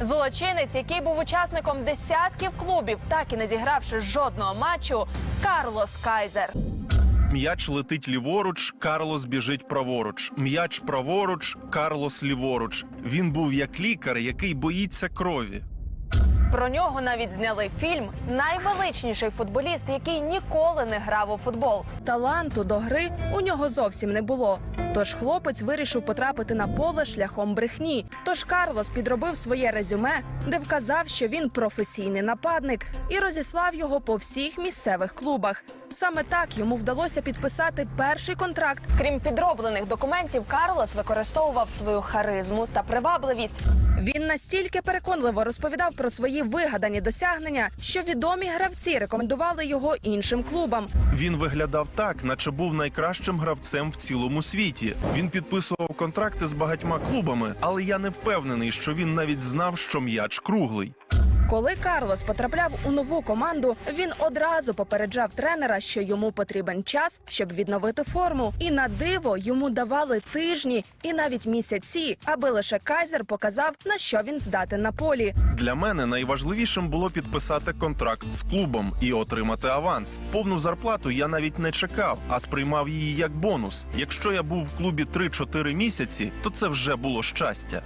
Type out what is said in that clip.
Злочинець, який був учасником десятків клубів, так і не зігравши жодного матчу, Карлос Кайзер. М'яч летить ліворуч, Карлос біжить праворуч. М'яч праворуч, Карлос ліворуч. Він був як лікар, який боїться крові. Про нього навіть зняли фільм Найвеличніший футболіст, який ніколи не грав у футбол. Таланту до гри у нього зовсім не було. Тож хлопець вирішив потрапити на поле шляхом брехні. Тож Карлос підробив своє резюме, де вказав, що він професійний нападник, і розіслав його по всіх місцевих клубах. Саме так йому вдалося підписати перший контракт. Крім підроблених документів, Карлос використовував свою харизму та привабливість. Він настільки переконливо розповідав про свої вигадані досягнення, що відомі гравці рекомендували його іншим клубам. Він виглядав так, наче був найкращим гравцем в цілому світі. Він підписував контракти з багатьма клубами, але я не впевнений, що він навіть знав, що м'яч круглий. Коли Карлос потрапляв у нову команду, він одразу попереджав тренера, що йому потрібен час, щоб відновити форму. І на диво йому давали тижні і навіть місяці, аби лише Кайзер показав, на що він здатен на полі. Для мене найважливішим було підписати контракт з клубом і отримати аванс. Повну зарплату я навіть не чекав, а сприймав її як бонус. Якщо я був в клубі 3-4 місяці, то це вже було щастя.